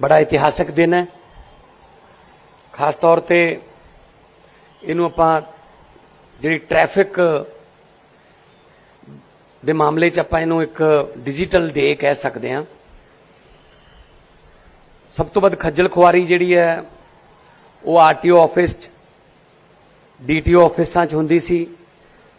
ਬੜਾ ਇਤਿਹਾਸਕ ਦਿਨ ਹੈ। ਖਾਸ ਤੌਰ ਤੇ ਇਹਨੂੰ ਆਪਾਂ ਜਿਹੜੀ ਟ੍ਰੈਫਿਕ ਦੇ ਮਾਮਲੇ 'ਚ ਆਪਾਂ ਇਹਨੂੰ ਇੱਕ ਡਿਜੀਟਲ ਡੇ ਕਹਿ ਸਕਦੇ ਹਾਂ। ਸਭ ਤੋਂ ਵੱਧ ਖੱਜਲ ਖੁਆਰੀ ਜਿਹੜੀ ਹੈ, ਉਹ ਆਰਟੀਓ ਆਫਿਸ 'ਚ, ਡੀਟੀਓ ਆਫਿਸਾਂ 'ਚ ਹੁੰਦੀ ਸੀ।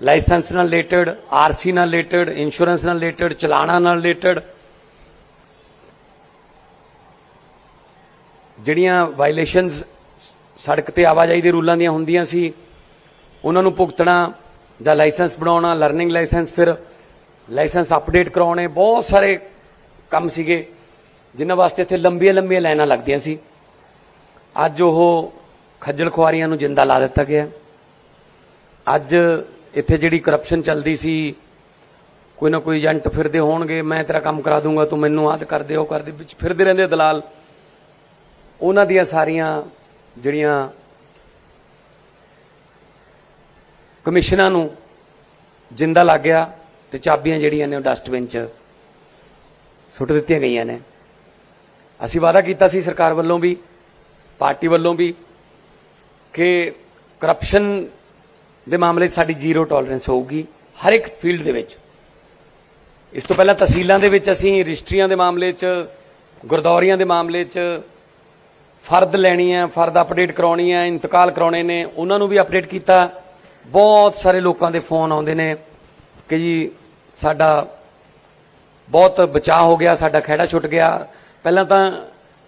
ਲਾਇਸੈਂਸ ਨਾਲ ਰਿਲੇਟਡ ਆਰਸੀ ਨਾਲ ਰਿਲੇਟਡ ਇੰਸ਼ੋਰੈਂਸ ਨਾਲ ਰਿਲੇਟਡ ਚਲਾਣਾ ਨਾਲ ਰਿਲੇਟਡ ਜਿਹੜੀਆਂ ਵਾਇਲੇਸ਼ਨਸ ਸੜਕ ਤੇ ਆਵਾਜਾਈ ਦੇ ਰੂਲਾਂ ਦੀਆਂ ਹੁੰਦੀਆਂ ਸੀ, ਉਹਨਾਂ ਨੂੰ ਭੁਗਤਣਾ ਜਾਂ ਲਾਇਸੈਂਸ ਬਣਾਉਣਾ ਲਰਨਿੰਗ ਲਾਇਸੈਂਸ ਫਿਰ ਲਾਇਸੈਂਸ ਅਪਡੇਟ ਕਰਾਉਣੇ, ਬਹੁਤ ਸਾਰੇ ਕੰਮ ਸੀਗੇ, ਜਿਨ੍ਹਾਂ ਵਾਸਤੇ ਇੱਥੇ ਲੰਬੀਆਂ ਲੰਬੀਆਂ ਲਾਈਨਾਂ ਲੱਗਦੀਆਂ ਸੀ। ਅੱਜ ਉਹ ਖੱਜਲ ਖੁਆਰੀਆਂ ਨੂੰ ਜਿੰਦਾ ਲਾ ਦਿੱਤਾ ਗਿਆ। ਅੱਜ ਇੱਥੇ ਜਿਹੜੀ ਕਰਪਸ਼ਨ ਚੱਲਦੀ ਸੀ, ਕੋਈ ਨਾ ਕੋਈ ਏਜੰਟ ਫਿਰਦੇ ਹੋਣਗੇ, ਮੈਂ ਤੇਰਾ ਕੰਮ ਕਰਾ ਦੂੰਗਾ, ਤੂੰ ਮੈਨੂੰ ਆਦ ਕਰਦੇ ਉਹ ਕਰਦੇ ਵਿੱਚ ਫਿਰਦੇ ਰਹਿੰਦੇ ਦਲਾਲ। ਉਹਨਾਂ ਦੀਆਂ ਸਾਰੀਆਂ ਜਿਹੜੀਆਂ ਕਮਿਸ਼ਨਾਂ ਨੂੰ ਜਿੰਦਾ ਲੱਗ ਗਿਆ ਤੇ ਚਾਬੀਆਂ ਜਿਹੜੀਆਂ ਨੇ ਉਹ ਡਸਟਬਿਨ 'ਚ ਸੁੱਟ ਦਿੱਤੀਆਂ ਗਈਆਂ ਨੇ। ਅਸੀਂ ਵਾਅਦਾ ਕੀਤਾ ਸੀ ਸਰਕਾਰ ਵੱਲੋਂ ਵੀ, ਪਾਰਟੀ ਵੱਲੋਂ ਵੀ ਕਿ ਕਰਪਸ਼ਨ ਦੇ ਮਾਮਲੇ 'ਚ ਸਾਡੀ ਜ਼ੀਰੋ ਟੋਲਰੈਂਸ ਹੋਊਗੀ ਹਰ ਇੱਕ ਫੀਲਡ ਦੇ ਵਿੱਚ। ਇਸ ਤੋਂ ਪਹਿਲਾਂ ਤਹਿਸੀਲਾਂ ਦੇ ਵਿੱਚ ਅਸੀਂ ਰਜਿਸਟਰੀਆਂ ਦੇ ਮਾਮਲੇ 'ਚ, ਗੁਰਦੌਰੀਆਂ ਦੇ ਮਾਮਲੇ 'ਚ ਫਰਦ ਲੈਣੀ ਹੈ, ਫਰਦ ਅਪਡੇਟ ਕਰਾਉਣੀ ਹੈ, ਇੰਤਕਾਲ ਕਰਾਉਣੇ ਨੇ, ਉਹਨਾਂ ਨੂੰ ਵੀ ਅਪਡੇਟ ਕੀਤਾ। ਬਹੁਤ ਸਾਰੇ ਲੋਕਾਂ ਦੇ ਫੋਨ ਆਉਂਦੇ ਨੇ ਕਿ ਜੀ ਸਾਡਾ ਬਹੁਤ ਬਚਾਅ ਹੋ ਗਿਆ, ਸਾਡਾ ਖਹਿੜਾ ਛੁੱਟ ਗਿਆ। ਪਹਿਲਾਂ ਤਾਂ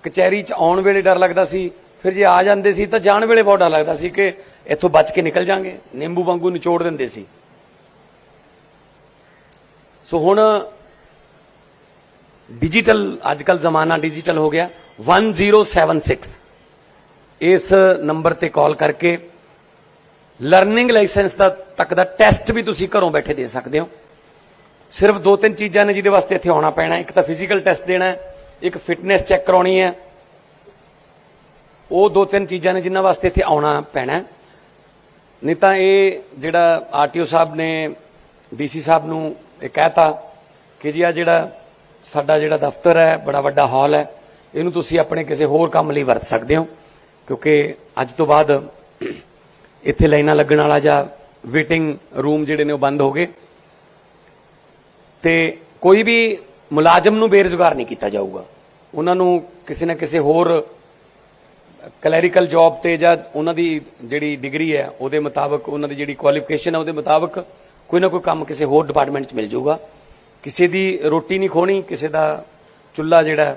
ਕਚਹਿਰੀ 'ਚ ਆਉਣ ਵੇਲੇ ਡਰ ਲੱਗਦਾ ਸੀ, ਫਿਰ ਜੇ ਆ ਜਾਂਦੇ ਸੀ ਤਾਂ ਜਾਣ ਵੇਲੇ ਬਹੁਤ ਡਰ ਲੱਗਦਾ ਸੀ ਕਿ ਇੱਥੋਂ ਬਚ ਕੇ ਨਿਕਲ ਜਾਾਂਗੇ। ਨਿੰਬੂ ਵਾਂਗੂ ਨਿਚੋੜ ਦਿੰਦੇ ਸੀ। ਸੋ ਹੁਣ ਡਿਜੀਟਲ ਅੱਜਕੱਲ ਜ਼ਮਾਨਾ ਡਿਜੀਟਲ ਹੋ ਗਿਆ। 1076 ਇਸ ਨੰਬਰ ਤੇ ਕਾਲ ਕਰਕੇ ਲਰਨਿੰਗ ਲਾਇਸੈਂਸ ਦਾ ਤੱਕ ਦਾ ਟੈਸਟ ਵੀ ਤੁਸੀਂ ਘਰੋਂ ਬੈਠੇ ਦੇ ਸਕਦੇ ਹੋ। ਸਿਰਫ ਦੋ ਤਿੰਨ ਚੀਜ਼ਾਂ ਨੇ ਜਿਹਦੇ ਵਾਸਤੇ ਇੱਥੇ ਆਉਣਾ ਪੈਣਾ। ਇੱਕ ਤਾਂ ਫਿਜ਼ੀਕਲ ਟੈਸਟ ਦੇਣਾ ਹੈ, ਇੱਕ ਫਿਟਨੈਸ ਚੈੱਕ ਕਰਾਉਣੀ ਹੈ। ਉਹ ਦੋ ਤਿੰਨ ਚੀਜ਼ਾਂ ਨੇ ਜਿਨ੍ਹਾਂ ਵਾਸਤੇ ਇੱਥੇ ਆਉਣਾ ਪੈਣਾ ਨਹੀਂ ਤਾਂ ਇਹ ਜਿਹੜਾ ਆਰਟੀਓ ਸਾਹਿਬ ਨੇ, ਡੀਸੀ ਸਾਹਿਬ ਨੂੰ ਇਹ ਕਹਿਤਾ ਕਿ ਜੀ ਆ ਜਿਹੜਾ ਸਾਡਾ ਜਿਹੜਾ ਦਫ਼ਤਰ ਹੈ, ਬੜਾ ਵੱਡਾ ਹਾਲ ਹੈ। ਇਹਨੂੰ ਤੁਸੀਂ ਆਪਣੇ ਕਿਸੇ ਹੋਰ ਕੰਮ ਲਈ ਵਰਤ ਸਕਦੇ ਹੋ, ਕਿਉਂਕਿ ਅੱਜ ਤੋਂ ਬਾਅਦ ਇੱਥੇ ਲਾਈਨਾਂ ਲੱਗਣ ਵਾਲਾ ਜਾਂ ਵੇਟਿੰਗ ਰੂਮ ਜਿਹੜੇ ਨੇ ਉਹ ਬੰਦ ਹੋ ਗਏ। ਤੇ ਕੋਈ ਵੀ ਮੁਲਾਜ਼ਮ ਨੂੰ ਬੇਰੁਜ਼ਗਾਰ ਨਹੀਂ ਕੀਤਾ ਜਾਊਗਾ। ਉਹਨਾਂ ਨੂੰ ਕਿਸੇ ਨਾ ਕਿਸੇ ਹੋਰ ਕਲੈਰੀਕਲ ਜੌਬ ਤੇ ਜਾਂ ਉਹਨਾਂ ਦੀ ਜਿਹੜੀ ਡਿਗਰੀ ਹੈ, ਉਹਦੇ ਮੁਤਾਬਕ, ਉਹਨਾਂ ਦੀ ਜਿਹੜੀ ਕੁਆਲੀਫਿਕੇਸ਼ਨ ਹੈ, ਉਹਦੇ ਮੁਤਾਬਕ ਕੋਈ ਨਾ ਕੋਈ ਕੰਮ ਕਿਸੇ ਹੋਰ ਡਿਪਾਰਟਮੈਂਟ 'ਚ ਮਿਲ ਜਾਊਗਾ। ਕਿਸੇ ਦੀ ਰੋਟੀ ਨਹੀਂ ਖੋਣੀ, ਕਿਸੇ ਦਾ ਚੁੱਲ੍ਹਾ ਜਿਹੜਾ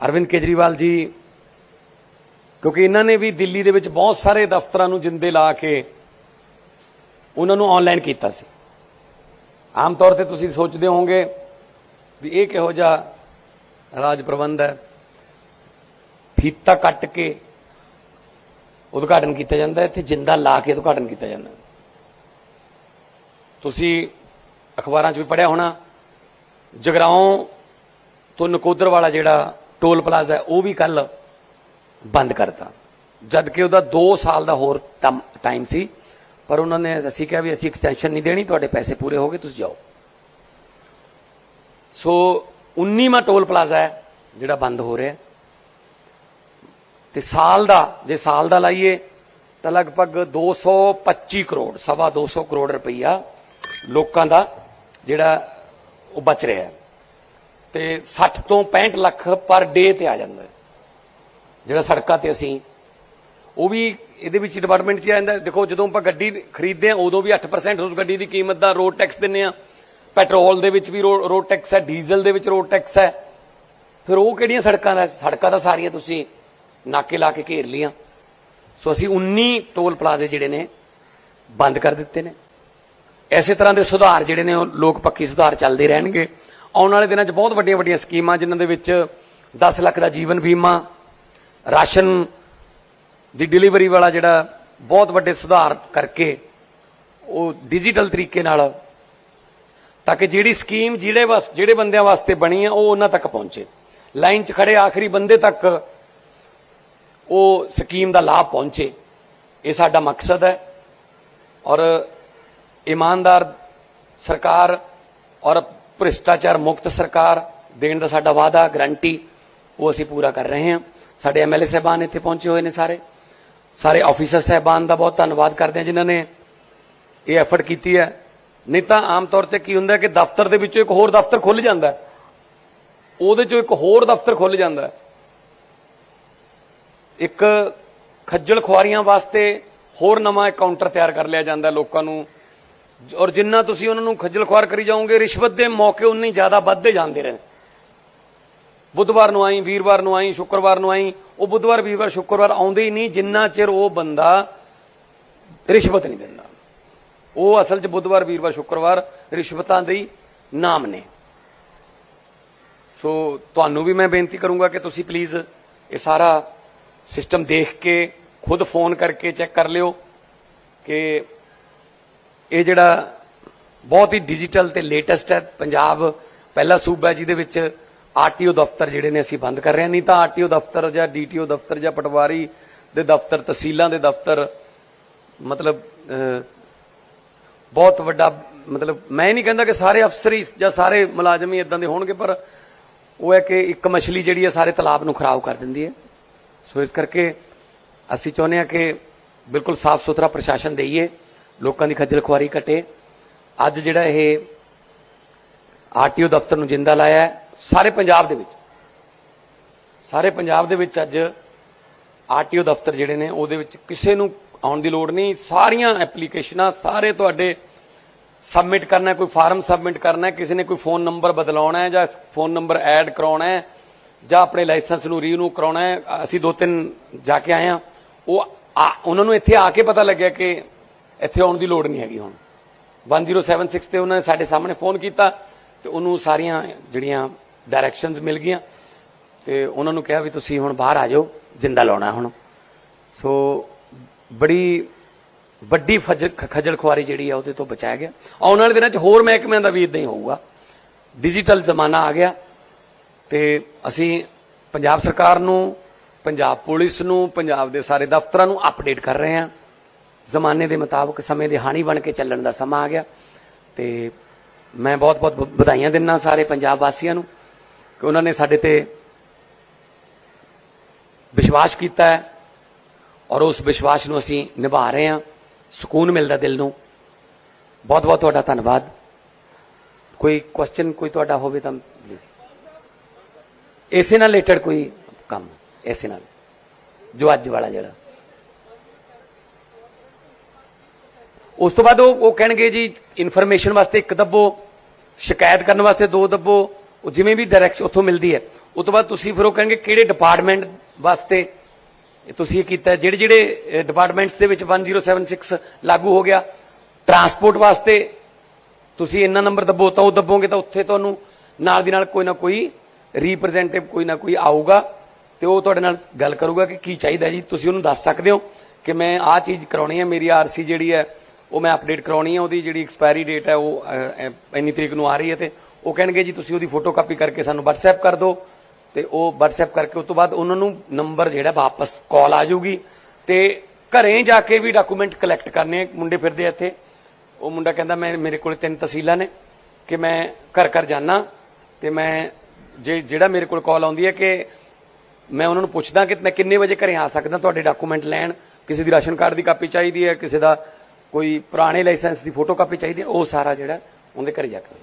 ਅਰਵਿੰਦ ਕੇਜਰੀਵਾਲ ਜੀ, ਕਿਉਂਕਿ ਇਹਨਾਂ ਨੇ ਵੀ ਦਿੱਲੀ ਦੇ ਵਿੱਚ ਬਹੁਤ ਸਾਰੇ ਦਫ਼ਤਰਾਂ ਨੂੰ ਜਿੰਦੇ ਲਾ ਕੇ ਉਹਨਾਂ ਨੂੰ ਆਨਲਾਈਨ ਕੀਤਾ ਸੀ। ਆਮ ਤੌਰ ਤੇ ਤੁਸੀਂ ਸੋਚਦੇ ਹੋਵੋਗੇ ਵੀ ਇਹ ਕਿਹੋ ਜਿਹਾ ਰਾਜ ਪ੍ਰਬੰਧ ਹੈ। ਫੀਤਾ ਕੱਟ ਕੇ ਉਦਘਾਟਨ ਕੀਤਾ ਜਾਂਦਾ ਇੱਥੇ ਜਿੰਦਾ ਲਾ ਕੇ ਉਦਘਾਟਨ ਕੀਤਾ ਜਾਂਦਾ ਤੁਸੀਂ ਅਖਬਾਰਾਂ 'ਚ ਵੀ ਪੜਿਆ ਹੋਣਾ, ਜਗਰਾਉਂ ਤੋਂ ਨਕੋਦਰ ਵਾਲਾ ਜਿਹੜਾ ਟੋਲ ਪਲਾਜ਼ਾ ਉਹ ਵੀ ਕੱਲ ਬੰਦ ਕਰਤਾ। ਜਦ ਕਿ ਉਹਦਾ 2 ਸਾਲ ਦਾ ਹੋਰ ਟਾਈਮ ਸੀ, ਪਰ ਉਹਨਾਂ ਨੇ ਅਸੀਂ ਕਿਹਾ ਵੀ ਅਸੀਂ ਐਕਸਟੈਂਸ਼ਨ ਨਹੀਂ ਦੇਣੀ, ਤੁਹਾਡੇ ਪੈਸੇ ਪੂਰੇ ਹੋ ਗਏ, ਤੁਸੀਂ ਜਾਓ। ਸੋ 19ਵਾਂ ਟੋਲ ਪਲਾਜ਼ਾ ਹੈ, ਜਿਹੜਾ ਬੰਦ ਹੋ ਰਿਹਾ ਹੈ। ਤੇ ਸਾਲ ਦਾ, ਜੇ ਸਾਲ ਦਾ ਲਾਈਏ, ਤਾਂ ਲਗਭਗ 225 ਕਰੋੜ, ਸਵਾ 200 ਕਰੋੜ ਰੁਪਈਆ ਲੋਕਾਂ ਦਾ ਜਿਹੜਾ ਉਹ ਬਚ ਰਿਹਾ ਹੈ। ਤੇ 60 ਤੋਂ 65 ਲੱਖ ਪਰ ਡੇ ਤੇ ਆ ਜਾਂਦਾ ਜਿਹੜਾ ਸੜਕਾਂ ਤੇ ਅਸੀਂ, ਉਹ ਵੀ ਇਹਦੇ ਵਿੱਚ ਡਿਪਾਰਟਮੈਂਟ 'ਚ ਆ ਜਾਂਦਾ ਦੇਖੋ, ਜਦੋਂ ਆਪਾਂ ਗੱਡੀ ਖਰੀਦਦੇ ਆ ਉਦੋਂ ਵੀ 8% ਉਸ ਗੱਡੀ ਦੀ ਕੀਮਤ ਦਾ ਰੋਡ ਟੈਕਸ ਦਿੰਨੇ ਆ ਪੈਟਰੋਲ ਦੇ ਵਿੱਚ ਵੀ ਰੋਡ ਟੈਕਸ ਹੈ, ਡੀਜ਼ਲ ਦੇ ਵਿੱਚ ਰੋਡ ਟੈਕਸ ਹੈ। ਫਿਰ ਉਹ ਕਿਹੜੀਆਂ ਸੜਕਾਂ ਦਾ? ਸੜਕਾਂ ਤਾਂ ਸਾਰੀਆਂ ਤੁਸੀਂ ਨਾਕੇ ਲਾ ਕੇ ਘੇਰ ਲੀਆਂ ਸੋ ਅਸੀਂ 19 ਟੋਲ ਪਲਾਜ਼ੇ ਜਿਹੜੇ ਨੇ, ਬੰਦ ਕਰ ਦਿੱਤੇ ਨੇ। ਐਸੇ ਤਰ੍ਹਾਂ ਦੇ ਸੁਧਾਰ ਜਿਹੜੇ ਨੇ, ਉਹ ਲੋਕ ਪੱਕੀ ਸੁਧਾਰ ਚੱਲਦੇ ਰਹਿਣਗੇ। ਆਉਣ ਵਾਲੇ ਦਿਨਾਂ 'ਚ ਬਹੁਤ ਵੱਡੀਆਂ ਵੱਡੀਆਂ ਸਕੀਮਾਂ, ਜਿਨ੍ਹਾਂ ਦੇ ਵਿੱਚ 10 ਲੱਖ ਦਾ ਜੀਵਨ ਬੀਮਾ, ਰਾਸ਼ਨ ਦੀ ਡਿਲੀਵਰੀ ਵਾਲਾ ਜਿਹੜਾ ਬਹੁਤ ਵੱਡੇ ਸੁਧਾਰ ਕਰਕੇ ਉਹ ਡਿਜੀਟਲ ਤਰੀਕੇ ਨਾਲ ਤਾਂ ਕਿ ਜਿਹੜੀ ਸਕੀਮ ਜਿਹੜੇ ਵਾਸ, ਜਿਹੜੇ ਬੰਦਿਆਂ ਵਾਸਤੇ ਬਣੀ ਹੈ ਉਹ ਉਹਨਾਂ ਤੱਕ ਪਹੁੰਚੇ। ਲਾਈਨ 'ਚ ਖੜੇ ਆਖਰੀ ਬੰਦੇ ਤੱਕ ਉਹ ਸਕੀਮ ਦਾ ਲਾਭ ਪਹੁੰਚੇ। ਇਹ ਸਾਡਾ ਮਕਸਦ ਹੈ ਔਰ ਇਮਾਨਦਾਰ ਸਰਕਾਰ ਔਰ ਭ੍ਰਿਸ਼ਟਾਚਾਰ ਮੁਕਤ ਸਰਕਾਰ ਦੇਣ ਦਾ ਸਾਡਾ ਵਾਅਦਾ ਗਰੰਟੀ ਉਹ ਅਸੀਂ ਪੂਰਾ ਕਰ ਰਹੇ ਹਾਂ। ਸਾਡੇ ਐਮਐਲਏ ਸਾਹਿਬਾਨ ਇੱਥੇ ਪਹੁੰਚੇ ਹੋਏ ਨੇ ਸਾਰੇ। ਸਾਰੇ ਆਫੀਸਰ ਸਾਹਿਬਾਨ ਦਾ ਬਹੁਤ ਧੰਨਵਾਦ ਕਰਦੇ ਹਾਂ ਜਿਨ੍ਹਾਂ ਨੇ ਇਹ ਐਫਰਟ ਕੀਤੀ ਹੈ। ਨਹੀਂ ਤਾਂ ਆਮ ਤੌਰ ਤੇ ਕੀ ਹੁੰਦਾ ਕਿ ਦਫ਼ਤਰ ਦੇ ਵਿੱਚੋਂ ਇੱਕ ਹੋਰ ਦਫ਼ਤਰ ਖੁੱਲ ਜਾਂਦਾ ਉਹਦੇ ਚੋਂ ਇੱਕ ਹੋਰ ਦਫ਼ਤਰ ਖੁੱਲ ਜਾਂਦਾ ਇੱਕ ਖੱਜਲ ਖੁਆਰੀਆਂ ਵਾਸਤੇ ਹੋਰ ਨਵਾਂ ਕਾਊਂਟਰ ਤਿਆਰ ਕਰ ਲਿਆ ਜਾਂਦਾ ਲੋਕਾਂ ਨੂੰ। ਔਰ ਜਿੰਨਾ ਤੁਸੀਂ ਉਹਨਾਂ ਨੂੰ ਖੱਜਲ ਖੁਆਰ ਕਰੀ ਜਾਓਗੇ, ਰਿਸ਼ਵਤ ਦੇ ਮੌਕੇ ਉਨੇ ਜ਼ਿਆਦਾ ਵੱਧਦੇ ਜਾਂਦੇ ਰਹੇ ਬੁੱਧਵਾਰ ਨੂੰ ਆਈ, ਵੀਰਵਾਰ ਨੂੰ ਆਈ, ਸ਼ੁੱਕਰਵਾਰ ਨੂੰ ਆਈ, ਉਹ ਬੁੱਧਵਾਰ, ਵੀਰਵਾਰ, ਸ਼ੁੱਕਰਵਾਰ ਆਉਂਦੇ ਹੀ ਨਹੀਂ, ਜਿੰਨਾ ਚਿਰ ਉਹ ਬੰਦਾ ਰਿਸ਼ਵਤ ਨਹੀਂ ਦਿੰਦਾ। ਉਹ ਅਸਲ 'ਚ ਬੁੱਧਵਾਰ, ਵੀਰਵਾਰ, ਸ਼ੁੱਕਰਵਾਰ ਰਿਸ਼ਵਤਾਂ ਦੇ ਨਾਮ ਨੇ। ਸੋ ਤੁਹਾਨੂੰ ਵੀ ਮੈਂ ਬੇਨਤੀ ਕਰੂੰਗਾ ਕਿ ਤੁਸੀਂ ਪਲੀਜ਼ ਇਹ ਸਾਰਾ ਸਿਸਟਮ ਦੇਖ ਕੇ, ਖੁਦ ਫੋਨ ਕਰਕੇ ਚੈੱਕ ਕਰ ਲਿਓ ਕਿ ਇਹ ਜਿਹੜਾ ਬਹੁਤ ਹੀ ਡਿਜੀਟਲ ਤੇ ਲੇਟੈਸਟ ਹੈ, ਪੰਜਾਬ ਪਹਿਲਾ ਸੂਬਾ ਜਿਹਦੇ ਵਿੱਚ ਆਰਟੀਓ ਦਫ਼ਤਰ ਜਿਹੜੇ ਨੇ ਅਸੀਂ ਬੰਦ ਕਰ ਰਹੇ ਹਾਂ। ਨਹੀਂ ਤਾਂ ਆਰਟੀਓ ਦਫ਼ਤਰ ਜਾਂ ਡੀਟੀਓ ਦਫ਼ਤਰ ਜਾਂ ਪਟਵਾਰੀ ਦੇ ਦਫ਼ਤਰ, ਤਹਿਸੀਲਾਂ ਦੇ ਦਫ਼ਤਰ, ਮਤਲਬ ਬਹੁਤ ਵੱਡਾ, ਮਤਲਬ, ਮੈਂ ਨਹੀਂ ਕਹਿੰਦਾ ਕਿ ਸਾਰੇ ਅਫਸਰ ਹੀ ਜਾਂ ਸਾਰੇ ਮੁਲਾਜ਼ਮ ਹੀ ਇਦਾਂ ਦੇ ਹੋਣਗੇ, ਪਰ ਉਹ ਹੈ ਕਿ ਇੱਕ ਮਛਲੀ ਜਿਹੜੀ ਹੈ ਸਾਰੇ ਤਲਾਬ ਨੂੰ ਖਰਾਬ ਕਰ ਦਿੰਦੀ ਹੈ। ਸੋ ਇਸ ਕਰਕੇ ਅਸੀਂ ਚਾਹੁੰਦੇ ਹਾਂ ਕਿ ਬਿਲਕੁਲ ਸਾਫ਼ ਸੁਥਰਾ ਪ੍ਰਸ਼ਾਸਨ ਦੇਈਏ। ਲੋਕਾਂ ਦੀ ਖੱਜਲ ਖੁਆਰੀ ਘਟੇ। ਅੱਜ ਜਿਹੜਾ ਇਹ ਆਰਟੀਓ ਦਫ਼ਤਰ ਨੂੰ ਜਿੰਦਾ ਲਾਇਆ ਸਾਰੇ ਪੰਜਾਬ ਦੇ ਵਿੱਚ। ਸਾਰੇ ਪੰਜਾਬ ਦੇ ਵਿੱਚ ਅੱਜ ਆਰਟੀਓ ਦਫ਼ਤਰ ਜਿਹੜੇ ਨੇ, ਉਹਦੇ ਵਿੱਚ ਕਿਸੇ ਨੂੰ ਆਉਣ ਦੀ ਲੋੜ ਨਹੀਂ। ਸਾਰੀਆਂ ਐਪਲੀਕੇਸ਼ਨਾਂ, ਸਾਰੇ ਤੁਹਾਡੇ ਸਬਮਿਟ ਕਰਨਾ ਕੋਈ ਫਾਰਮ ਸਬਮਿਟ ਕਰਨਾ ਕਿਸੇ ਨੇ ਕੋਈ ਫੋਨ ਨੰਬਰ ਬਦਲਾਉਣਾ ਹੈ ਜਾਂ ਫੋਨ ਨੰਬਰ ਐਡ ਕਰਾਉਣਾ ਹੈ, ਜਾਂ ਆਪਣੇ ਲਾਇਸੈਂਸ ਨੂੰ ਰੀਨਿਊ ਕਰਾਉਣਾ ਹੈ। ਅਸੀਂ ਦੋ ਤਿੰਨ ਜਾ ਕੇ ਆਏ ਹਾਂ। ਉਹ ਉਹਨਾਂ ਨੂੰ ਇੱਥੇ ਆ ਕੇ ਪਤਾ ਲੱਗਿਆ ਕਿ ਇੱਥੇ ਆਉਣ ਦੀ ਲੋੜ ਨਹੀਂ ਹੈਗੀ ਹੁਣ। 1076 ਤੇ ਉਹਨਾਂ ਨੇ ਸਾਡੇ ਸਾਹਮਣੇ ਫੋਨ ਕੀਤਾ ਤੇ ਉਹਨੂੰ ਸਾਰੀਆਂ ਜਿਹੜੀਆਂ ਡਾਇਰੈਕਸ਼ਨਸ ਮਿਲ ਗਈਆਂ ਤੇ ਉਹਨਾਂ ਨੂੰ ਕਿਹਾ ਵੀ ਤੁਸੀਂ ਹੁਣ ਬਾਹਰ ਆ ਜਾਓ, ਜਿੰਦਾ ਲਾਉਣਾ ਹੁਣ। ਸੋ ਬੜੀ, ਵੱਡੀ ਖੱਜਲ ਖਜਲ ਖੁਆਰੀ ਜਿਹੜੀ ਆ ਉਹਦੇ ਤੋਂ ਬਚਾਇਆ ਗਿਆ। ਆਉਣ ਵਾਲੇ ਦਿਨਾਂ 'ਚ ਹੋਰ ਮਹਿਕਮਿਆਂ ਦਾ ਵੀ ਇਦਾਂ ਹੀ ਹੋਊਗਾ। ਡਿਜੀਟਲ ਜ਼ਮਾਨਾ ਆ ਗਿਆ ਤੇ ਅਸੀਂ ਪੰਜਾਬ ਸਰਕਾਰ ਨੂੰ, ਪੰਜਾਬ ਪੁਲਿਸ ਨੂੰ, ਪੰਜਾਬ ਦੇ ਸਾਰੇ ਦਫ਼ਤਰਾਂ ਨੂੰ ਅਪਡੇਟ ਕਰ ਰਹੇ ਹਾਂ। ਜ਼ਮਾਨੇ ਦੇ ਮੁਤਾਬਕ ਸਮੇਂ ਦੇ ਹਾਣੀ ਬਣ ਕੇ ਚੱਲਣ ਦਾ ਸਮਾਂ ਆ ਗਿਆ ਤੇ ਮੈਂ ਬਹੁਤ-ਬਹੁਤ ਵਧਾਈਆਂ ਦਿੰਦਾ ਸਾਰੇ ਪੰਜਾਬ ਵਾਸੀਆਂ ਨੂੰ ਕਿ ਉਹਨਾਂ ਨੇ ਸਾਡੇ ਤੇ ਵਿਸ਼ਵਾਸ ਕੀਤਾ ਹੈ ਔਰ ਉਸ ਵਿਸ਼ਵਾਸ ਨੂੰ ਅਸੀਂ ਨਿਭਾ ਰਹੇ ਹਾਂ, ਸਕੂਨ ਮਿਲਦਾ ਦਿਲ ਨੂੰ। ਬਹੁਤ ਬਹੁਤ ਤੁਹਾਡਾ ਧੰਨਵਾਦ। ਕੋਈ ਕੁਐਸਚਨ ਕੋਈ ਤੁਹਾਡਾ ਹੋਵੇ ਤਾਂ ਇਸੇ ਨਾਲ ਰਿਲੇਟਡ ਕੋਈ ਕੰਮ, ਇਸੇ ਨਾਲ, ਜੋ ਅੱਜ ਵਾਲਾ ਜਿਹੜਾ। ਉਸ ਤੋਂ ਬਾਅਦ ਉਹ ਉਹ ਕਹਿਣਗੇ ਜੀ ਇਨਫੋਰਮੇਸ਼ਨ ਵਾਸਤੇ ਇੱਕ ਦੱਬੋ, ਸ਼ਿਕਾਇਤ ਕਰਨ ਵਾਸਤੇ ਦੋ ਦੱਬੋ, ਉਹ ਜਿਵੇਂ ਵੀ ਡਾਇਰੈਕਸ਼ਨ ਉੱਥੋਂ ਮਿਲਦੀ ਹੈ। ਉਸ ਤੋਂ ਬਾਅਦ ਤੁਸੀਂ ਫਿਰ ਉਹ ਕਹਿਣਗੇ ਕਿਹੜੇ ਡਿਪਾਰਟਮੈਂਟ ਵਾਸਤੇ ਤੁਸੀਂ ਇਹ ਕੀਤਾ ਜਿਹੜੇ ਜਿਹੜੇ ਡਿਪਾਰਟਮੈਂਟਸ ਦੇ ਵਿੱਚ 1076 ਲਾਗੂ ਹੋ ਗਿਆ ਟਰਾਂਸਪੋਰਟ ਵਾਸਤੇ ਤੁਸੀਂ ਇੰਨਾ ਨੰਬਰ ਦੱਬੋ, ਤਾਂ ਉਹ ਦੱਬੋਗੇ ਤਾਂ ਉੱਥੇ ਤੁਹਾਨੂੰ ਨਾਲ ਦੀ ਨਾਲ ਕੋਈ ਨਾ ਕੋਈ ਰਿਪਰੈਜ਼ੈਂਟੇਟਿਵ ਕੋਈ ਨਾ ਕੋਈ ਆਊਗਾ ਤੇ ਉਹ ਤੁਹਾਡੇ ਨਾਲ ਗੱਲ ਕਰੂਗਾ ਕਿ ਕੀ ਚਾਹੀਦਾ ਜੀ। ਤੁਸੀਂ ਉਹਨੂੰ ਦੱਸ ਸਕਦੇ ਹੋ ਕਿ ਮੈਂ ਆਹ ਚੀਜ਼ ਕਰਾਉਣੀ ਹੈ, ਮੇਰੀ ਆਰਸੀ ਜਿਹੜੀ ਹੈ ਉਹ ਮੈਂ ਅਪਡੇਟ ਕਰਾਉਣੀ ਹੈ ਉਹਦੀ ਜਿਹੜੀ ਐਕਸਪਾਇਰੀ ਡੇਟ ਹੈ ਉਹ ਇੰਨੀ ਤਰੀਕ ਨੂੰ ਆ ਰਹੀ ਹੈ ਤੇ ਉਹ ਕਹਿਣਗੇ ਜੀ ਤੁਸੀਂ ਉਹਦੀ ਫੋਟੋ ਕਾਪੀ ਕਰਕੇ ਸਾਨੂੰ WhatsApp ਕਰ ਦਿਓ ਤੇ ਉਹ WhatsApp ਕਰਕੇ ਉਸ ਤੋਂ ਬਾਅਦ ਉਹਨਾਂ ਨੂੰ ਨੰਬਰ ਜਿਹੜਾ ਵਾਪਸ ਕਾਲ ਆ ਜਾਊਗੀ ਤੇ ਘਰੇ ਜਾ ਕੇ ਵੀ ਡਾਕੂਮੈਂਟ ਕਲੈਕਟ ਕਰਨੇ ਮੁੰਡੇ ਫਿਰਦੇ ਇੱਥੇ। ਉਹ ਮੁੰਡਾ ਕਹਿੰਦਾ, ਮੈਂ, ਮੇਰੇ ਕੋਲ ਤਿੰਨ ਤਹਿਸੀਲਾਂ ਨੇ ਕਿ ਮੈਂ ਘਰ ਘਰ ਜਾਣਾ ਤੇ ਮੈਂ ਜੇ, ਜਿਹੜਾ ਮੇਰੇ ਕੋਲ ਕਾਲ ਆਉਂਦੀ ਹੈ ਕਿ ਮੈਂ ਉਹਨਾਂ ਨੂੰ ਪੁੱਛਦਾ ਕਿ ਮੈਂ ਕਿੰਨੇ ਵਜੇ ਘਰੇ ਆ ਸਕਦਾ ਤੁਹਾਡੇ ਡਾਕੂਮੈਂਟ ਲੈਣ? ਕਿਸੇ ਦੀ ਰਾਸ਼ਨ ਕਾਰਡ ਦੀ ਕਾਪੀ ਚਾਹੀਦੀ ਹੈ, ਕਿਸੇ ਦਾ ਕੋਈ ਪੁਰਾਣੇ ਲਾਇਸੈਂਸ ਦੀ ਫੋਟੋ ਕਾਪੀ ਚਾਹੀਦੀ ਉਹ ਸਾਰਾ ਜਿਹੜਾ ਉਹਦੇ ਘਰੇ ਜਾ ਕੇ